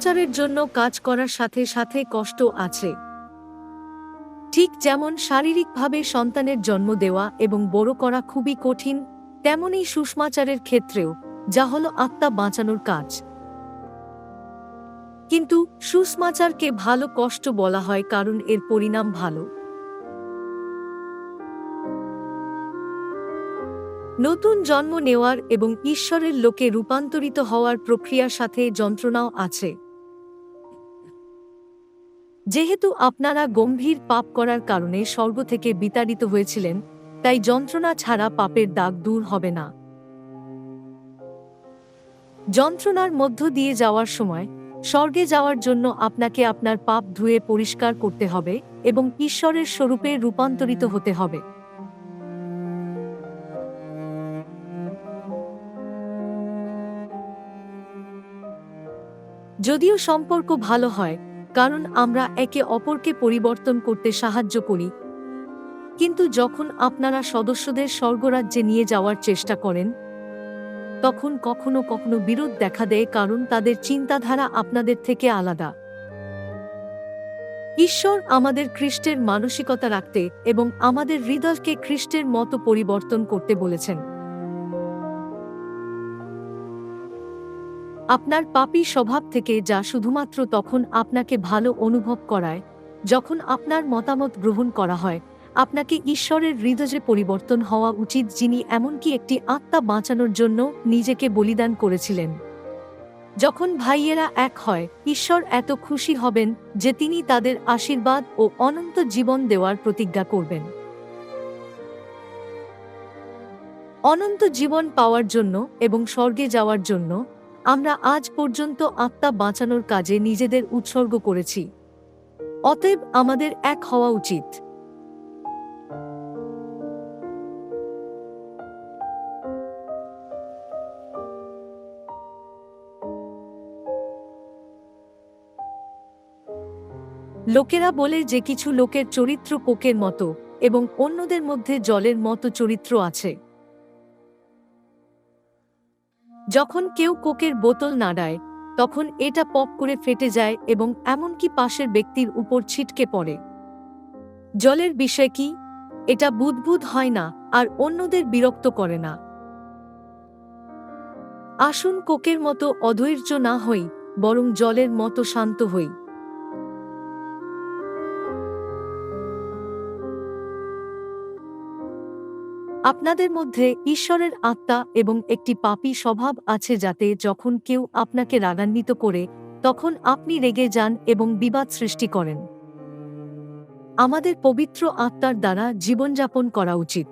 সুষমাচারের জন্য কাজ করার সাথে সাথে কষ্ট আছে। ঠিক যেমন শারীরিকভাবে সন্তানের জন্ম দেওয়া এবং বড় করা খুবই কঠিন তেমনই সুষমাচারের ক্ষেত্রেও, যা হল আত্মা বাঁচানোর কাজ। কিন্তু সুষমাচারকে ভালো কষ্ট বলা হয় কারণ এর পরিণাম ভালো। নতুন জন্ম নেওয়ার এবং ঈশ্বরের লোকে রূপান্তরিত হওয়ার প্রক্রিয়ার সাথে যন্ত্রণাও আছে। যেহেতু আপনারা গম্ভীর পাপ করার কারণে স্বর্গ থেকে বিতাড়িত হয়েছিলেন, তাই যন্ত্রণা ছাড়া পাপের দাগ দূর হবে না। যন্ত্রণার মধ্য দিয়ে যাওয়ার সময়, স্বর্গে যাওয়ার জন্য আপনাকে আপনার পাপ ধুয়ে পরিষ্কার করতে হবে এবং ঈশ্বরের স্বরূপে রূপান্তরিত হতে হবে। যদিও সম্পর্ক ভালো হয় কারণ আমরা একে অপরকে পরিবর্তন করতে সাহায্য করি। কিন্তু যখন আপনারা সদস্যদের স্বর্গরাজ্যে নিয়ে যাওয়ার চেষ্টা করেন, তখন কখনো কখনো বিরোধ দেখা দেয় কারণ তাদের চিন্তাধারা আপনাদের থেকে আলাদা। ঈশ্বর আমাদের খ্রিস্টের মানসিকতা রাখতে এবং আমাদের হৃদয়কে খ্রিস্টের মতো পরিবর্তন করতে বলেছেন। আপনার পাপী স্বভাব থেকে যা শুধুমাত্র তখন আপনাকে ভালো অনুভব করায়, যখন আপনার মতামত গ্রহণ করা হয়, আপনাকে ঈশ্বরের হৃদয়ে পরিবর্তন হওয়া উচিত যিনি এমনকি একটি আত্মা বাঁচানোর জন্য নিজেকে বলিদান করেছিলেন। যখন ভাইয়েরা এক হয়, ঈশ্বর এত খুশি হবেন যে তিনি তাদের আশীর্বাদ ও অনন্ত জীবন দেওয়ার প্রতিজ্ঞা করবেন। অনন্ত জীবন পাওয়ার জন্য এবং স্বর্গে যাওয়ার জন্য আমরা আজ পর্যন্ত আত্মা বাঁচানোর কাজে নিজেদের উৎসর্গ করেছি। অতএব আমাদের এক হওয়া উচিত। লোকেরা বলে যে কিছু লোকের চরিত্র কোকের মতো এবং অন্যদের মধ্যে জলের মতো চরিত্র আছে। যখন কেউ কোকের বোতল নাড়ায় তখন এটা পপ করে ফেটে যায় এবং এমনকি পাশের ব্যক্তির উপর ছিটকে পড়ে। জলের বিষয় কি? এটা বুদবুদ হয় না আর অন্যদের বিরক্ত করে না। আসুন কোকের মতো অধৈর্য না হই, বরং জলের মতো শান্ত হই। আপনাদের মধ্যে ঈশ্বরের আত্মা এবং একটি পাপী স্বভাব আছে যাতে যখন কেউ আপনাকে রাগান্বিত করে, তখন আপনি রেগে যান এবং বিবাদ সৃষ্টি করেন। আমাদের পবিত্র আত্মার দ্বারা জীবনযাপন করা উচিত।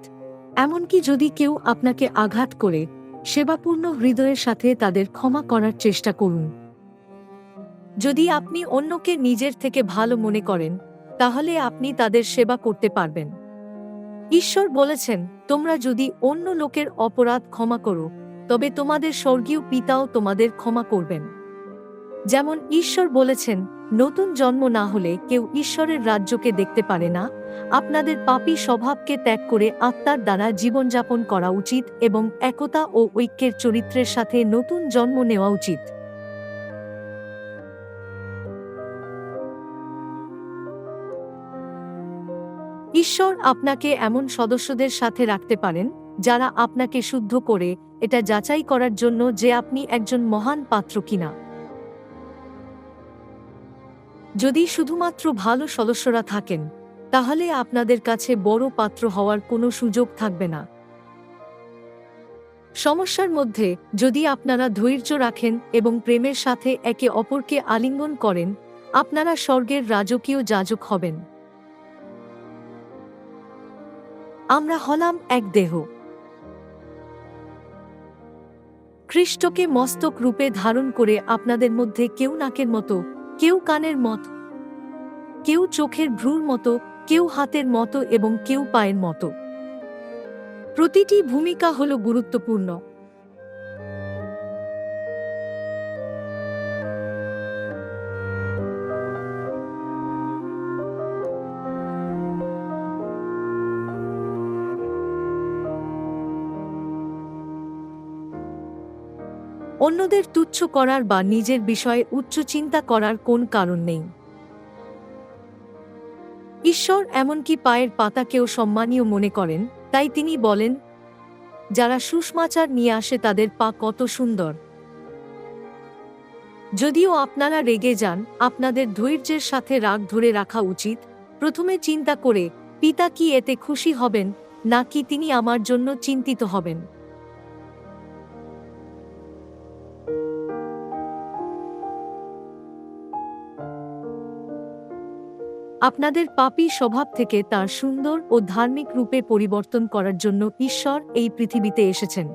এমনকি যদি কেউ আপনাকে আঘাত করে, সেবাপূর্ণ হৃদয়ের সাথে তাদের ক্ষমা করার চেষ্টা করুন। যদি আপনি অন্যকে নিজের থেকে ভালো মনে করেন, তাহলে আপনি তাদের সেবা করতে পারবেন। ঈশ্বর বলেছেন, তোমরা যদি অন্য লোকের অপরাধ ক্ষমা করো, তবে তোমাদের স্বর্গীয় পিতাও তোমাদের ক্ষমা করবেন। যেমন ঈশ্বর বলেছেন, নতুন জন্ম না হলে কেউ ঈশ্বরের রাজ্যকে দেখতে পারে না। আপনাদের পাপী স্বভাবকে ত্যাগ করে আত্মার দ্বারা জীবনযাপন করা উচিত এবং একতা ও ঐক্যের চরিত্রের সাথে নতুন জন্ম নেওয়া উচিত। ঈশ্বর আপনাকে এমন সদস্যদের সাথে রাখতে পারেন, যারা আপনাকে শুদ্ধ করে এটা যাচাই করার জন্য যে আপনি একজন মহান পাত্র কিনা। যদি শুধুমাত্র ভালো সদস্যরা থাকেন, তাহলে আপনাদের কাছে বড় পাত্র হওয়ার কোনো সুযোগ থাকবে না। সমস্যার মধ্যে যদি আপনারা ধৈর্য রাখেন এবং প্রেমের সাথে একে অপরকে আলিঙ্গন করেন, আপনারা স্বর্গের রাজকীয় যাজক হবেন। আমরা হলাম এক দেহ। খ্রিস্টকে মস্তক রূপে ধারণ করে আপনাদের মধ্যে কেউ নাকের মতো, কেউ কানের মত, কেউ চোখের ভ্রুর মতো, কেউ হাতের মতো এবং কেউ পায়ের মতো। প্রতিটি ভূমিকা হল গুরুত্বপূর্ণ। অন্যদের তুচ্ছ করার বা নিজের বিষয়ে উচ্চ চিন্তা করার কোন কারণ নেই। ঈশ্বর এমনকি পায়ের পাতাকেও সম্মানীয় মনে করেন, তাই তিনি বলেন, যারা সুষমাচার নিয়ে আসে তাদের পা কত সুন্দর। যদিও আপনারা রেগে যান, আপনাদের ধৈর্যের সাথে রাগ ধরে রাখা উচিত। প্রথমে চিন্তা করে, পিতা কি এতে খুশি হবেন, নাকি তিনি আমার জন্য চিন্তিত হবেন? আপনাদের পাপী স্বভাব থেকে তার সুন্দর ও ধার্মিক রূপে পরিবর্তন করার জন্য ঈশ্বর এই পৃথিবীতে এসেছেন।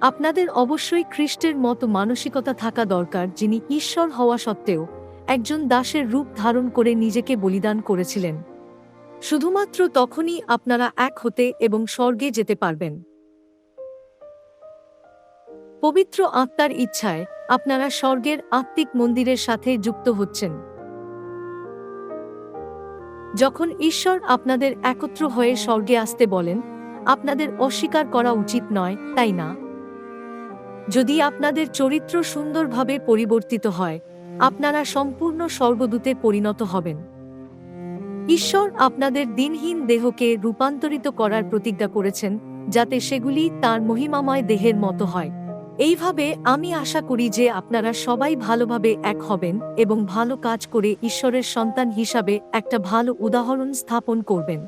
আপনাদের অবশ্যই খ্রিস্টের মতো মানসিকতা থাকা দরকার, যিনি ঈশ্বর হওয়া সত্ত্বেও একজন দাসের রূপ ধারণ করে নিজেকে বলিদান করেছিলেন। শুধুমাত্র তখনই আপনারা এক হতে এবং স্বর্গে যেতে পারবেন। পবিত্র আত্মার ইচ্ছায় আপনারা স্বর্গের আত্মিক মন্দিরের সাথে যুক্ত হচ্ছেন। যখন ঈশ্বর আপনাদের একত্র হয়ে স্বর্গে আসতে বলেন, আপনাদের অস্বীকার করা উচিত নয়, তাই না? যদি আপনাদের চরিত্র সুন্দরভাবে পরিবর্তিত হয়, আপনারা সম্পূর্ণ স্বর্গদূতে পরিণত হবেন। ঈশ্বর আপনাদের দিনহীন দেহকে রূপান্তরিত করার প্রতিজ্ঞা করেছেন, যাতে সেগুলি তার মহিমাময় দেহের মতো হয়। এইভাবে আমি আশা করি যে আপনারা সবাই ভালোভাবে এক হবেন এবং ভালো কাজ করে ঈশ্বরের সন্তান হিসাবে একটা ভালো উদাহরণ স্থাপন করবেন।